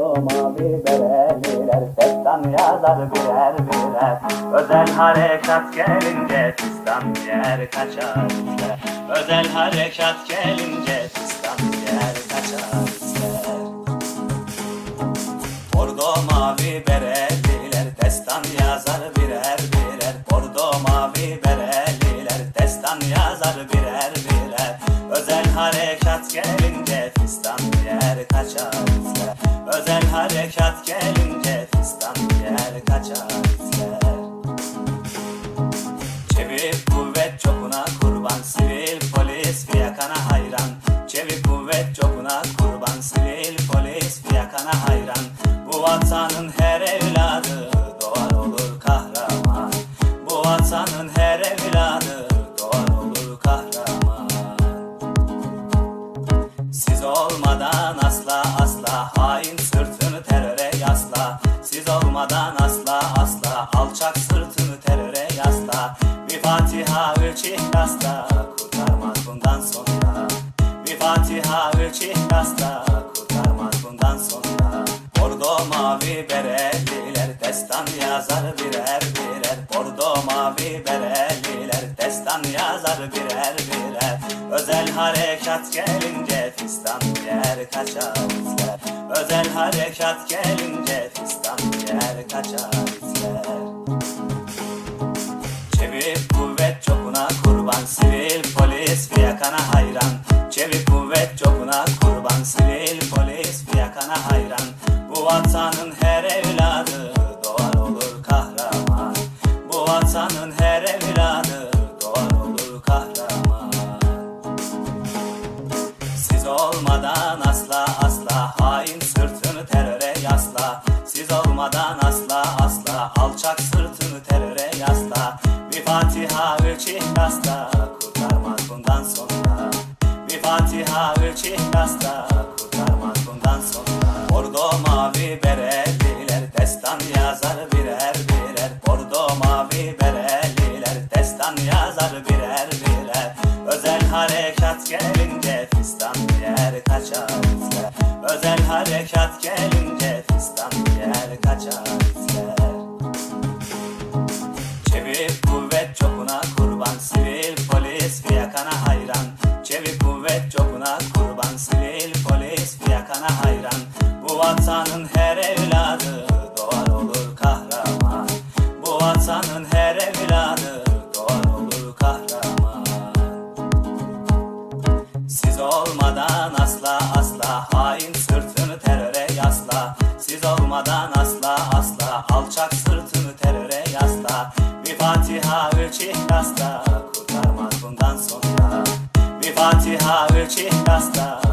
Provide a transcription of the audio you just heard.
Bordo mavi bereliler Destan yazar birer birer. Özel harekat gelince Fistan yer kaçar Özel harekat gelince Fistan yer kaçar ister Bordo mavi bereliler Destan yazar birer birer. Bordo mavi bereliler Destan yazar birer birer. Özel harekat gelince Fistan yer kaçar harekat gelince Fistan yer kaçar ister. Çevik kuvvet çokuna kurban Sivil polis fiyakana hayran. Çevik kuvvet çokuna kurban Sivil polis fiyakana hayran. Bu vatanın her evladı Doğar olur kahraman. Bu vatanın her evladı Doğar olur kahraman. Siz olmadan asla asla hain alçak sırtını teröre yasla. Bir Fatiha üç ihlasla kurtarmaz bundan sonra. Bir Fatiha üç ihlasla kurtarmaz bundan sonra. Bordo mavi bereliler destan yazar birer birer. Bordo mavi bereliler destan yazar birer birer. Özel harekat gelince fistan yer kaçar Özel harekat gelince fistan yer kaçar Kuvvet çokuna kurban Sivil polis fiyakana hayran. Bu vatanın her evladı Doğar olur kahraman. Bu vatanın her evladı Doğar olur kahraman. Siz olmadan asla asla hain sırtını teröre yasla. Siz olmadan asla asla alçak sırtını teröre yasla. Bir Fatiha üç ihlasla. Kurtarmaz bundan sonra Fatiha üç ihlasla kurtarmaz bundan sonra. Bordo mavi bereliler destan yazar birer birer. Bordo mavi bereliler destan yazar birer birer. Özel harekat gelince fistan yer kaçar Özel harekat gelince fistan yer kaçar hayran. Bu vatanın her evladı Doğar olur kahraman. Bu vatanın her evladı Doğar olur kahraman. Siz olmadan asla asla hain sırtını teröre yasla. Siz olmadan asla asla alçak sırtını teröre yasla. Bir Fatiha üç ihlasla kurtarmaz bundan sonra. Bir Fatiha üç ihlasla